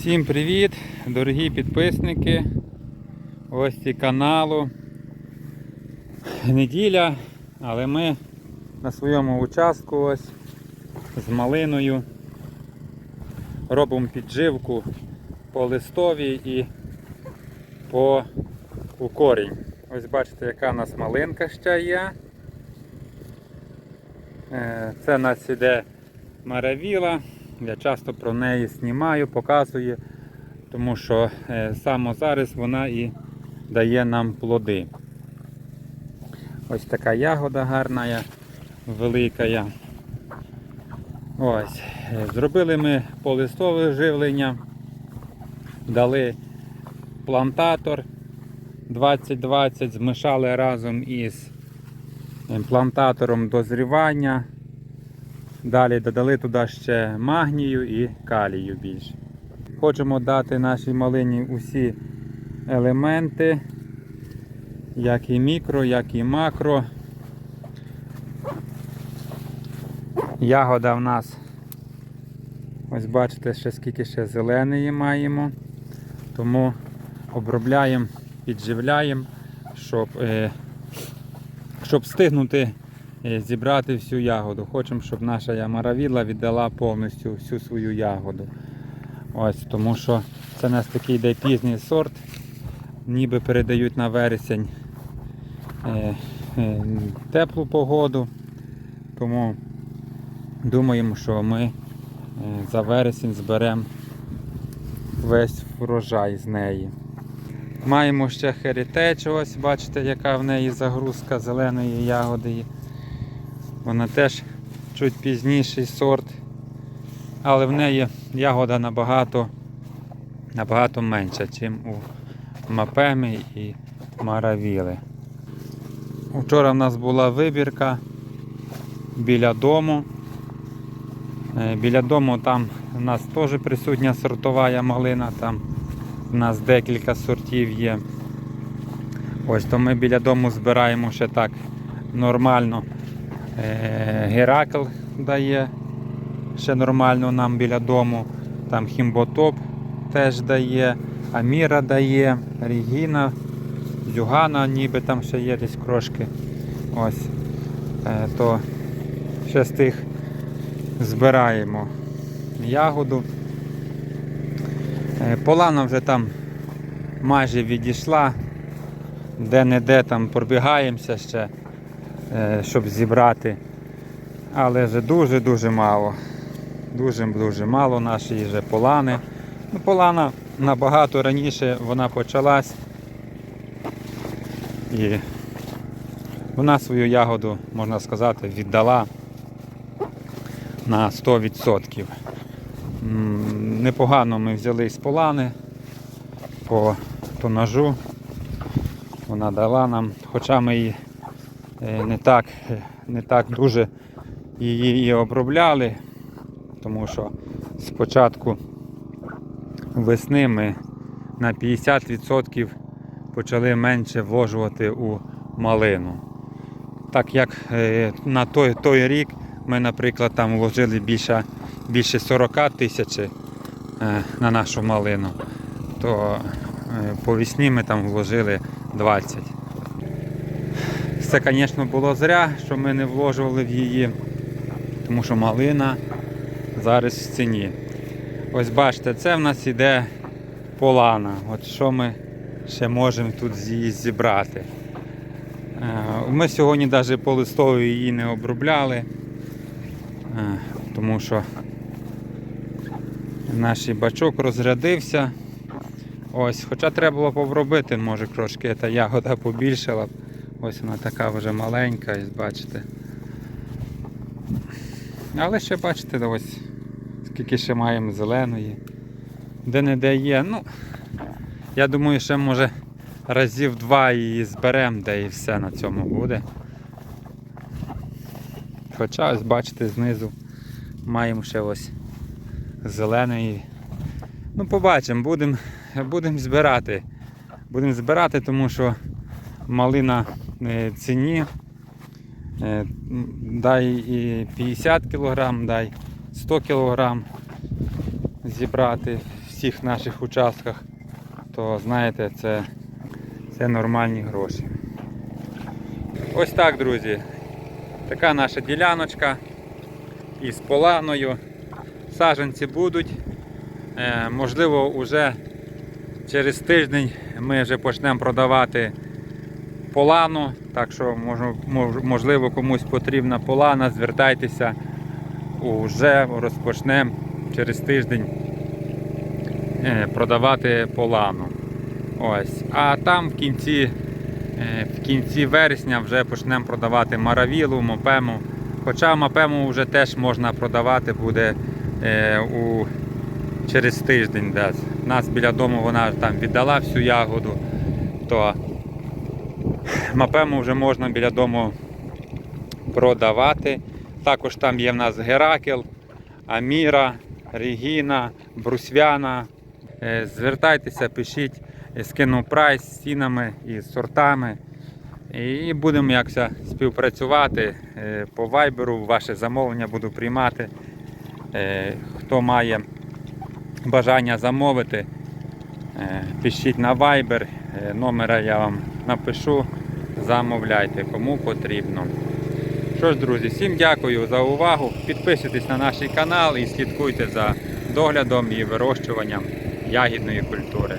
Всім привіт, дорогі підписники, гості каналу. Неділя, але ми на своєму участку ось з малиною робимо підживку по листові і по у корінь. Ось бачите, яка у нас малинка ще є. Е, Це у нас іде маравіла. Я часто про неї знімаю, показую, тому що е, саме зараз вона і дає нам плоди. Ось така ягода гарна, велика. Ось. е, Зробили ми полистове живлення, дали плантатор 2020, змішали разом із е, плантатором дозрівання. Далі додали туди ще магнію і калію більше. Хочемо дати нашій малині усі елементи, як і мікро, як і макро. Ягода в нас, ось бачите, ще скільки ще зеленої маємо. Тому обробляємо, підживляємо, щоб, е, щоб встигнути е, зібрати всю ягоду. Хочемо, щоб наша ямаравіла віддала повністю всю свою ягоду. Ось, тому що це у нас такий йде пізній сорт, ніби передають на вересень е, е, теплу погоду. Тому думаємо, що ми е, за вересень зберемо весь врожай з неї. Маємо ще херітеч, ось бачите, яка в неї загрузка зеленої ягоди. Вона теж чуть пізніший сорт, але в неї ягода набагато, набагато менша, ніж у мапеми і маравіли. Вчора в нас була вибірка біля дому. Е, Біля дому там у нас теж присутня сортова малина, там у нас декілька сортів є. Ось то ми біля дому збираємо ще так нормально. Е, Геракл дає ще нормально нам біля дому. Там Хімботоп теж дає, Аміра дає, Регіна, Зюгана ніби там ще є десь крошки. Ось. Е, То ще з тих збираємо ягоду. Е, Полана вже там майже відійшла, де-не-де там пробігаємося ще, щоб зібрати. Але вже дуже-дуже мало. Дуже-дуже мало нашої вже полани. Ну, полана набагато раніше вона почалась. І вона свою ягоду, можна сказати, віддала на 100%. Непогано ми взяли з полани по тонажу. Вона дала нам, хоча ми її е, не так, е, не так дуже її і обробляли, тому що спочатку весни ми на 50% почали менше вложувати у малину. Так як е, на той, той рік ми, наприклад, там вложили більше, більше 40 тисяч е, на нашу малину, то е, по весні ми там вложили 20. Це, звісно, було зря, що ми не вложували в її, тому що малина зараз в ціні. Ось бачите, це в нас іде полана. От що ми ще можемо тут її зібрати. Е, Ми сьогодні навіть по листові її не обробляли, е, тому що наш бачок розрядився. Ось, хоча треба було обробити, може трошки та ягода побільшала. Ось вона така вже маленька, ось бачите. Але ще бачите, ось скільки ще маємо зеленої. Де-не-де є. Ну, я думаю, ще може разів два її зберемо, де і все на цьому буде. Хоча ось бачите знизу маємо ще ось зеленої. Ну, побачимо, будемо будем збирати. Будемо збирати, тому що малина ціні. Е, Дай і 50 кг, дай 100 кг зібрати. всіх наших участках, то знаєте, це, це нормальні гроші. Ось так, друзі. Така наша діляночка із поланою. Саженці будуть. Е, можливо, вже через тиждень ми вже почнемо продавати полану. Так що, мож- мож- можливо, комусь потрібна полана, звертайтеся. Уже розпочнемо через тиждень е, продавати полану. Ось. А там в кінці, е, в кінці вересня вже почнемо продавати маравілу, мопему. Хоча мопему вже теж можна продавати буде е, у, через тиждень десь. У нас біля дому вона там віддала всю ягоду, то мапему вже можна біля дому продавати. Також там є в нас Геракел, Аміра, Регіна, Брусвяна. Е, Звертайтеся, пишіть, е, скину прайс з цінами і сортами. І будемо якось співпрацювати е, по вайберу, ваше замовлення буду приймати. Хто має бажання замовити, пишіть на е, номера я вам напишу, замовляйте, кому потрібно. Що ж, друзі, всім дякую за увагу. Підписуйтесь на наш канал і слідкуйте за доглядом і вирощуванням ягідної культури.